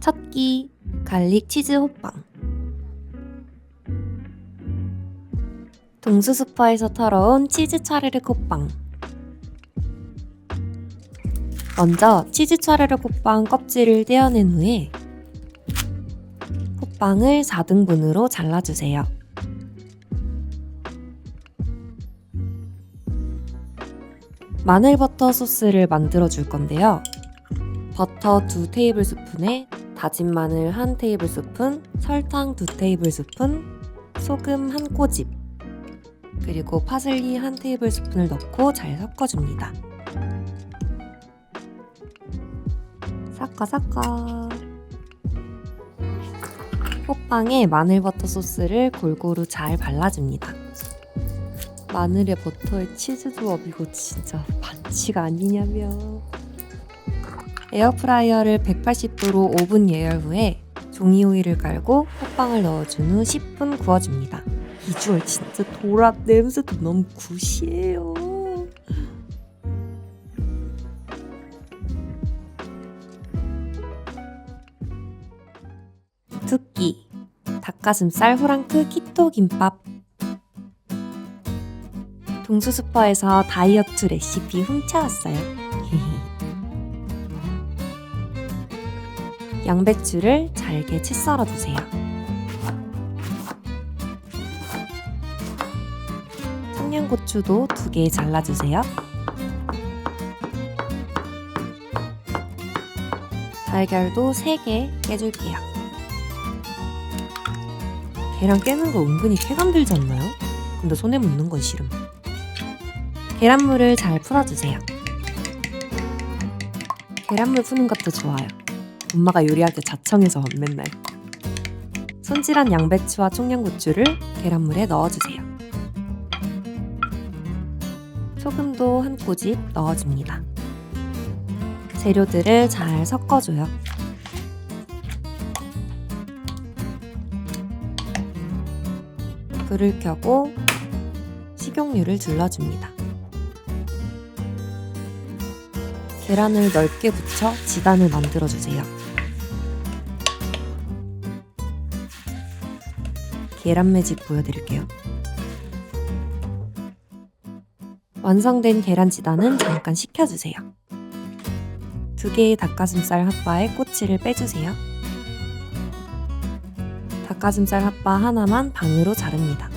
첫 끼 갈릭 치즈 호빵 동수 슈퍼에서 털어온 치즈 차르르 호빵 먼저 치즈 차르르 호빵 껍질을 떼어낸 후에 호빵을 4등분으로 잘라주세요. 마늘버터 소스를 만들어 줄 건데요. 버터 2 테이블 스푼에 다진 마늘 1 테이블 스푼, 설탕 2 테이블 스푼, 소금 1 꼬집, 그리고 파슬리 1 테이블 스푼을 넣고 잘 섞어줍니다. 섞어 섞어. 호빵에 마늘버터 소스를 골고루 잘 발라줍니다. 마늘에 버터에 치즈 조합 이거 진짜 반칙 아니냐며. 에어프라이어를 180도로 5분 예열 후에 종이 오일을 깔고 호빵을 넣어준 후 10분 구워줍니다. 비주얼 진짜 도랍 냄새도 너무 굿이에요. 두끼 닭가슴살 후랑크 키토 김밥 동수 슈퍼에서 다이어트 레시피 훔쳐왔어요. 양배추를 잘게 채 썰어 주세요. 청양고추도 두 개 잘라주세요. 달걀도 세 개 깨줄게요. 계란 깨는 거 은근히 쾌감 들지 않나요? 근데 손에 묻는 건 싫음. 계란물을 잘 풀어주세요. 계란물 푸는 것도 좋아요. 엄마가 요리할 때 자청해서 맨날. 손질한 양배추와 청양고추를 계란물에 넣어주세요. 소금도 한 꼬집 넣어줍니다. 재료들을 잘 섞어줘요. 불을 켜고 식용유를 둘러줍니다. 계란을 넓게 붙여 지단을 만들어주세요. 계란 매직 보여드릴게요. 완성된 계란 지단은 잠깐 식혀주세요. 두 개의 닭가슴살 핫바에 꼬치를 빼주세요. 닭가슴살 핫바 하나만 반으로 자릅니다.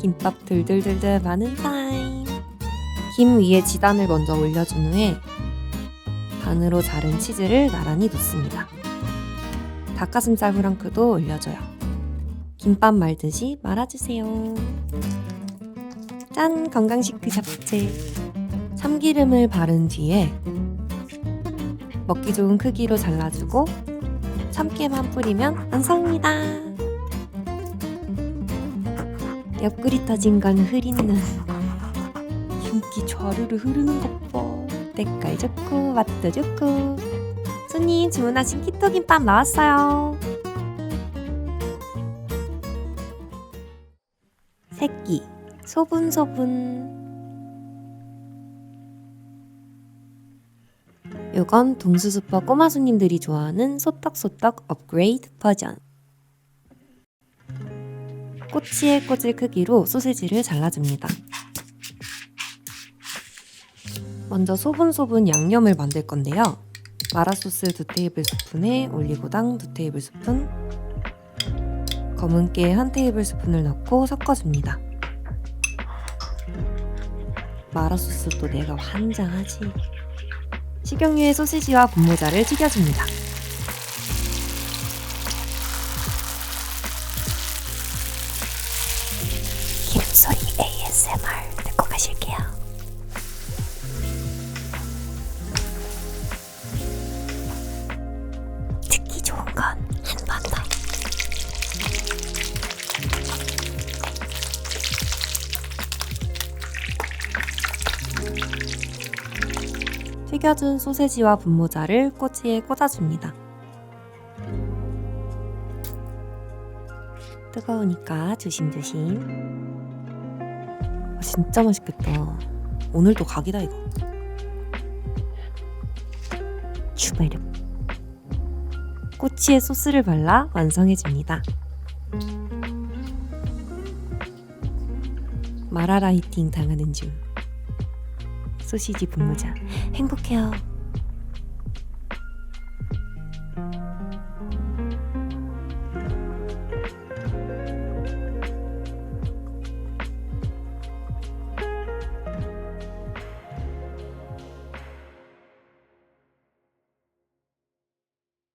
김밥 들들들들 많은 타임. 김 위에 지단을 먼저 올려준 후에 반으로 자른 치즈를 나란히 놓습니다. 닭가슴살 후랑크도 올려줘요. 김밥 말듯이 말아주세요. 짠! 건강식 그 잡채. 참기름을 바른 뒤에 먹기 좋은 크기로 잘라주고 참깨만 뿌리면 완성입니다. 옆구리 터진 건 흐리는 윤기 좌르르 흐르는 것 봐. 때깔 좋고 맛도 좋고. 손님 주문하신 키토김밥 나왔어요. 새끼 소분소분. 요건 동수수퍼 꼬마 손님들이 좋아하는 소떡소떡 업그레이드 버전. 꼬치의 꼬질 크기로 소세지를 잘라줍니다. 먼저 소분소분 양념을 만들 건데요. 마라소스 2테이블스푼에 올리고당 2테이블스푼, 검은깨 1테이블 스푼을 넣고 섞어줍니다. 마라소스도 내가 환장하지. 식용유에 소시지와 분모자를 튀겨줍니다. 기름소리 ASMR 듣고 가실게요. 튀겨준 소세지와 분모자를 꼬치에 꽂아줍니다. 뜨거우니까 조심조심. 아, 진짜 맛있겠다. 오늘도 각이다 이거. 추가력. 꼬치에 소스를 발라 완성해줍니다. 마라라이팅 당하는 중. 소시지 분무자 행복해요.